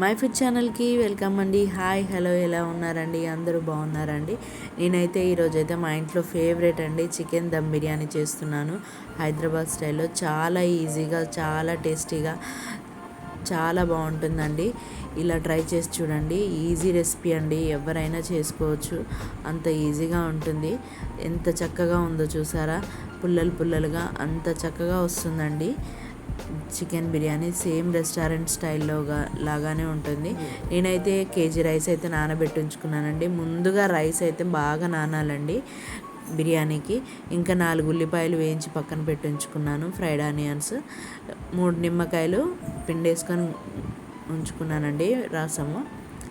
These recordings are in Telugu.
మై ఫుడ్ ఛానల్కి వెల్కమ్ అండి. హాయ్ హలో ఎలా ఉన్నారండి? అందరూ బాగున్నారండి? నేనైతే ఈరోజైతే మా ఇంట్లో ఫేవరెట్ అండి చికెన్ దమ్ బిర్యానీ చేస్తున్నాను. హైదరాబాద్ స్టైల్లో చాలా ఈజీగా చాలా టేస్టీగా చాలా బాగుంటుందండి. ఇలా ట్రై చేసి చూడండి. ఈజీ రెసిపీ అండి. ఎవరైనా చేసుకోవచ్చు. అంత ఈజీగా ఉంటుంది. ఎంత చక్కగా ఉందో చూసారా? పుల్లలు పుల్లలుగా అంత చక్కగా వస్తుందండి. చికెన్ బిర్యానీ సేమ్ రెస్టారెంట్ స్టైల్లోగా లాగానే ఉంటుంది. నేనైతే కేజీ రైస్ అయితే నానబెట్టి ఉంచుకున్నానండి ముందుగా రైస్ అయితే బాగా నానాలండి బిర్యానీకి. ఇంకా నాలుగు ఉల్లిపాయలు వేయించి పక్కన పెట్టి ఉంచుకున్నాను ఫ్రైడ్ ఆనియన్స్. మూడు నిమ్మకాయలు పిండేసుకొని ఉంచుకున్నానండి రసము.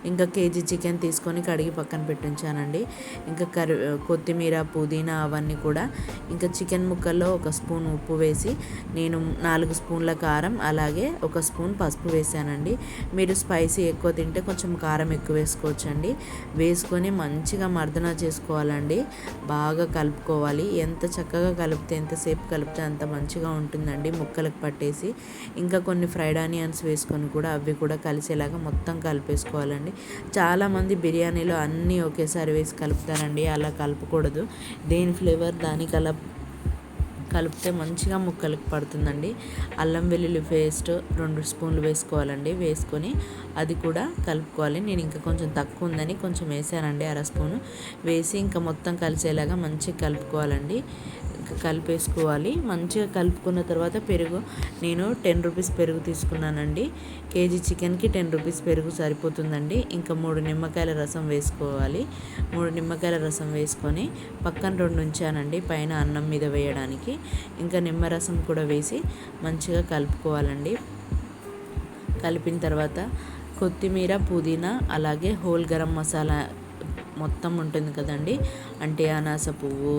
ఇంకా కేజీ చికెన్ తీసుకొని కడిగి పక్కన పెట్టించానండి. ఇంకా కరి కొత్తిమీర పుదీనా అవన్నీ కూడా ఇంకా చికెన్ ముక్కల్లో ఒక స్పూన్ ఉప్పు వేసి నేను నాలుగు స్పూన్ల కారం అలాగే ఒక స్పూన్ పసుపు వేసానండి. మీరు స్పైసీ ఎక్కువ తింటే కొంచెం కారం ఎక్కువ వేసుకోవచ్చండి. వేసుకొని మంచిగా మర్దన చేసుకోవాలండి. బాగా కలుపుకోవాలి. ఎంత చక్కగా కలిపితే ఎంతసేపు కలిపితే అంత మంచిగా ఉంటుందండి ముక్కలకు పట్టేసి. ఇంకా కొన్ని ఫ్రైడ్ ఆనియన్స్ వేసుకొని కూడా అవి కూడా కలిసేలాగా మొత్తం కలిపేసుకోవాలండి. కలుపుకోవాలండి చాలామంది బిర్యానీలో అన్నీ ఒకేసారి వేసి కలుపుతారండి. అలా కలపకూడదు. దేని ఫ్లేవర్ దాని కల కలిపితే మంచిగా ముక్కలకు పడుతుందండి. అల్లం వెల్లుల్లి పేస్ట్ రెండు స్పూన్లు వేసుకోవాలండి. వేసుకొని అది కూడా కలుపుకోవాలి. నేను ఇంకా కొంచెం తక్కువ ఉందని కొంచెం వేసానండి అర స్పూను. వేసి ఇంకా మొత్తం కలిసేలాగా మంచిగా కలుపుకోవాలండి. కలిపేసుకోవాలి. మంచిగా కలుపుకున్న తర్వాత పెరుగు నేను టెన్ రూపీస్ పెరుగు తీసుకున్నానండి. కేజీ చికెన్కి టెన్ రూపీస్ పెరుగు సరిపోతుందండి. ఇంకా మూడు నిమ్మకాయల రసం వేసుకోవాలి. మూడు నిమ్మకాయల రసం వేసుకొని పక్కన రెండు ఉంచానండి పైన అన్నం మీద వేయడానికి. ఇంకా నిమ్మరసం కూడా వేసి మంచిగా కలుపుకోవాలండి. కలిపిన తర్వాత కొత్తిమీర పుదీనా అలాగే హోల్ గరం మసాలా మొత్తం ఉంటుంది కదండి. అంటే అనాస పువ్వు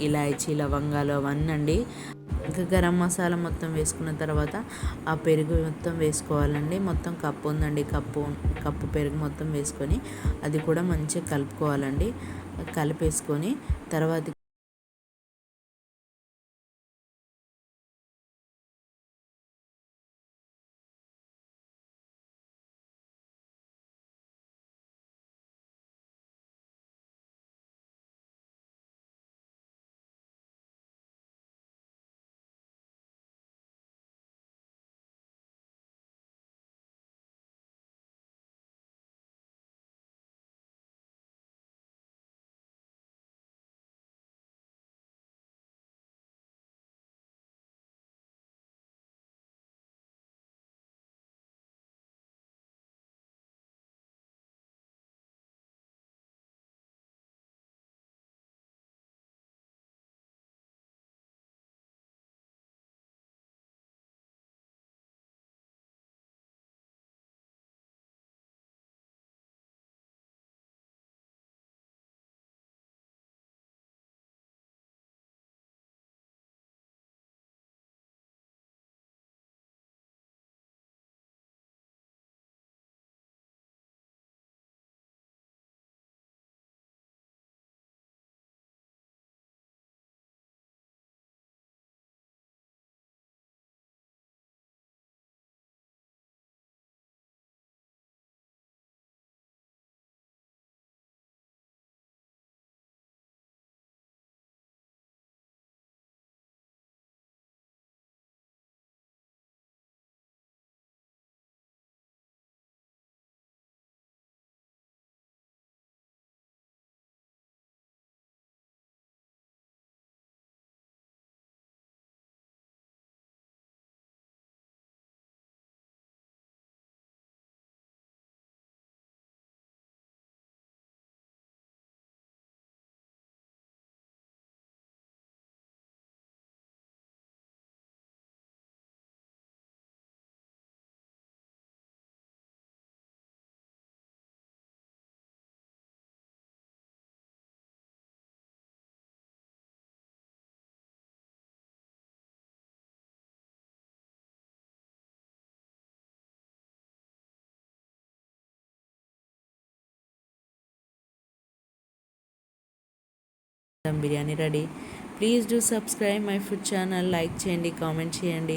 ఇలాచీ లవంగాలు అవన్నీ అండి ఇంకా గరం మసాలా మొత్తం వేసుకున్న తర్వాత ఆ పెరుగు మొత్తం వేసుకోవాలండి. మొత్తం కప్పు ఉందండి. కప్పు కప్పు పెరుగు మొత్తం వేసుకొని అది కూడా మంచిగా కలుపుకోవాలండి. కలిపేసుకొని తర్వాత dum biryani ready. Please do subscribe my food channel. Like చేయండి కామెంట్ చేయండి.